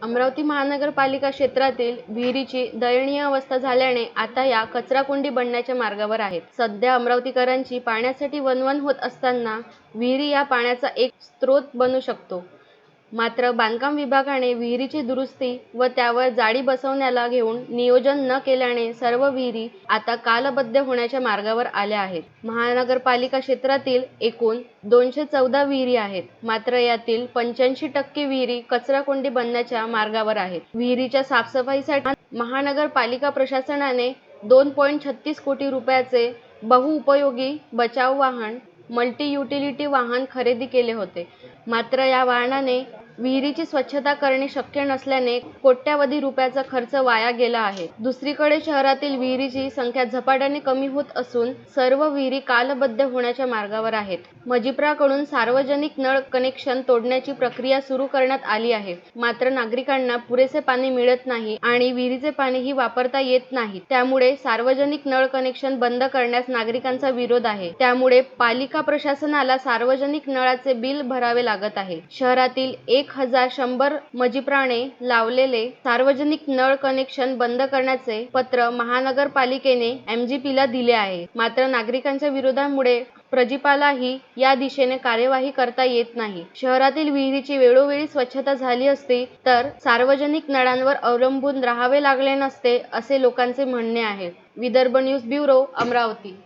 अमरावती महानगरपालिका क्षेत्रातील विहिरीची दयनीय अवस्था झाल्याने आता या कचराकुंडी बनण्याच्या मार्गावर आहेत. सध्या अमरावतीकरांची पाण्यासाठी वणवण होत असताना विहिरी या पाण्याचा एक स्रोत बनू शकतो. मात्र बांधकाम विभागाने विहिरीची दुरुस्ती व त्यावर जाळी बसवण्याला घेऊन नियोजन न केल्याने सर्व विहिरी आता कालबद्ध होण्याच्या मार्गावर आल्या आहेत. महानगरपालिका क्षेत्रातील एकूण दोनशे चौदा विहिरी आहेत. मात्र यातील पंच्याऐंशी टक्के विहिरी कचराकुंडी बनण्याच्या मार्गावर आहेत. विहिरीच्या साफसफाईसाठी महानगरपालिका प्रशासनाने दोन पॉईंट छत्तीस कोटी रुपयाचे बहुउपयोगी बचाव वाहन मल्टी युटिलिटी वाहन खरेदी केले होते. मात्र या वाहनाने विहिरीची स्वच्छता करणे शक्य नसल्याने कोट्यावधी रुपयाचा खर्च वाया गेला आहे. दुसरीकडे शहरातील विहिरीची संख्या झपाट्याने कमी होत असून सर्व विहिरी कालबद्ध होण्याच्या मार्गावर आहेत. मजिप्राकडून सार्वजनिक नळ कनेक्शन तोडण्याची प्रक्रिया सुरू करण्यात आली आहे. मात्र नागरिकांना पुरेसे पाणी मिळत नाही आणि विहिरीचे पाणीही वापरता येत नाही. त्यामुळे सार्वजनिक नळ कनेक्शन बंद करण्यास नागरिकांचा विरोध आहे. त्यामुळे पालिका प्रशासनाला सार्वजनिक नळाचे बिल भरावे लागत आहे. शहरातील एक हजार शंभर मजिप्राने लावलेले सार्वजनिक नळ कनेक्शन बंद करण्याचे पत्र महानगरपालिकेने एमजीपीला ला दिले आहे. मात्र नागरिकांच्या विरोधामुळे प्रजिपालाही या दिशेने कार्यवाही करता येत नाही. शहरातील विहिरीची वेळोवेळी स्वच्छता झाली असती तर सार्वजनिक नळांवर अवलंबून राहावे लागले नसते असे लोकांचे म्हणणे आहे. Vidarbha news bureau Amravati.